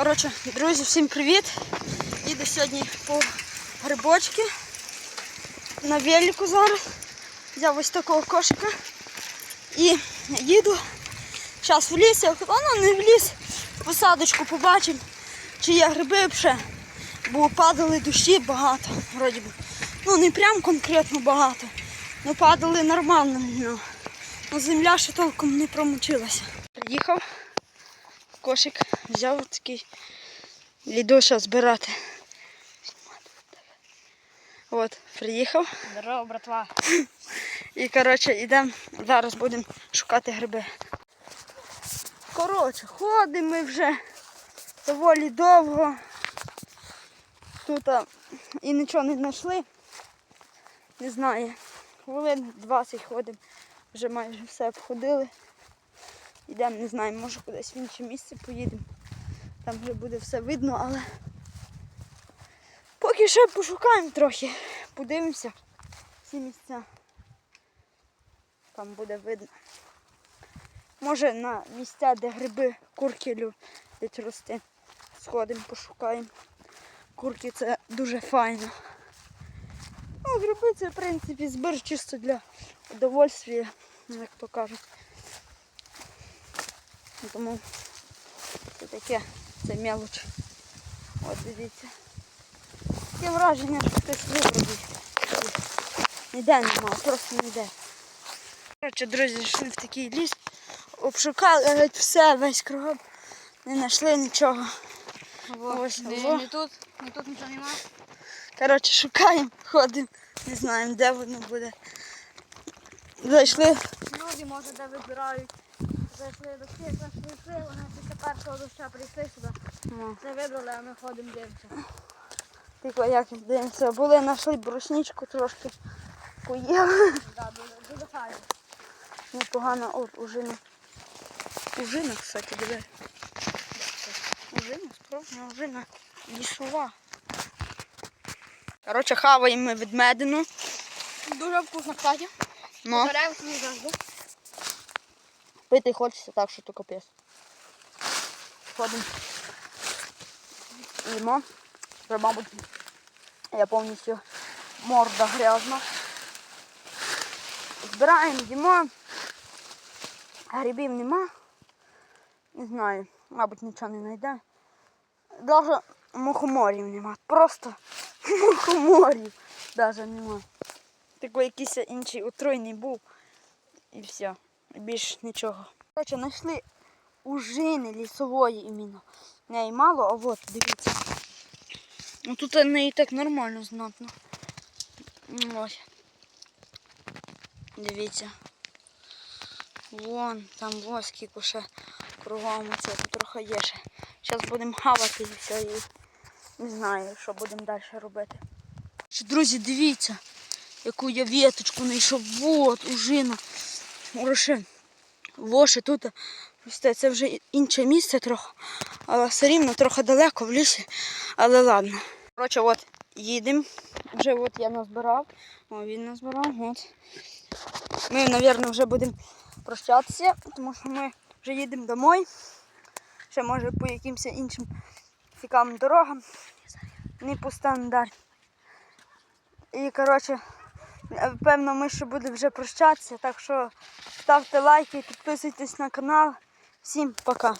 Коротше, друзі, всім привіт! Їду сьогодні по грибочки. На велику зараз. Взяв ось такого кошика. І їду. Зараз в ліс, я ну не в ліс, посадочку побачимо, чи є гриби взагалі. Бо падали дощі багато, вроді би. Ну не прям конкретно багато. Ну падали нормально. Ну, ну земля ще толком не промочилася. Приїхав. Кошик взяв такий лідоша збирати. От, приїхав. Здорово, братва. І коротше йдемо, зараз будемо шукати гриби. Коротше, ходимо ми вже доволі довго. Тут а, і нічого не знайшли. Не знаю. Хвилин 20 ходимо. Вже майже все обходили. Йдемо, не знаю, може кудись в інше місце поїдемо. Там вже буде все видно, але поки ще пошукаємо трохи. Подивимося ці місця. Там буде видно. Може на місця, де гриби, курки люблять рости. Сходимо, пошукаємо. Курки це дуже файно. Ну, гриби це в принципі збір чисто для удовольствия, як то кажуть. Тому це таке, це мелоч. От дивіться. Таке враження, що хтось вибрав. Ніде немає, просто ніде. Коротше, друзі, йшли в такий ліс, обшукали геть все, весь кругом. Не знайшли нічого. Ось, не, не тут, не тут нічого нема. Коротше, шукаємо, ходимо, не знаємо, де воно буде. Зайшли. Люди, може, де вибирають. Зайшли до всіх, нас прийшли, вони після першого доща прийшли сюди. Ну, Це вибрали, а ми ходимо дивимося. типу, як дивимося, були, знайшли брусничку трошки. Поїли. Да, дуже, дуже файно. Непогано, о, ужина. Ужина, кстати, диви. Ужина, справжня ужина. Лісова. Коротше, хаваємо ми ведмедину. Дуже вкусно, кстати. Ну, свою завжди. Пити хочеться так, що то капець. Ходимо. Їмо. Вже, мабуть, я повністю морда грязна. Збираємо, їмо. Грибів нема. Не знаю, мабуть, нічого не знайде. Даже мухоморів нема. Просто мухоморів даже нема. Такий якийсь інший отруйний був. І все. І більш нічого. Коротше, знайшли ужини лісової іменно. Неї мало, а от, дивіться. Ну тут неї так нормально знатно. Ось. Дивіться. Вон, там ось скільки ще кругом це трохи є ще. Зараз будемо хавати і все. І не знаю, що будемо далі робити. Друзі, дивіться, яку я віточку знайшов. Вот, ужина. Хороше. Воше тут. Це вже інше місце трохи, але все рівно трохи далеко в лісі. Але ладно. Коротше, от їдемо. Вже от я назбирав. О, він назбирав. От. Ми, мабуть, вже будемо прощатися, тому що ми вже їдемо домой. Ще може по якимось іншим цікавим дорогам. Не по стандарт. І коротше, певно, ми ще будемо вже прощатися. Так що ставте лайки, підписуйтесь на канал. Всім пока.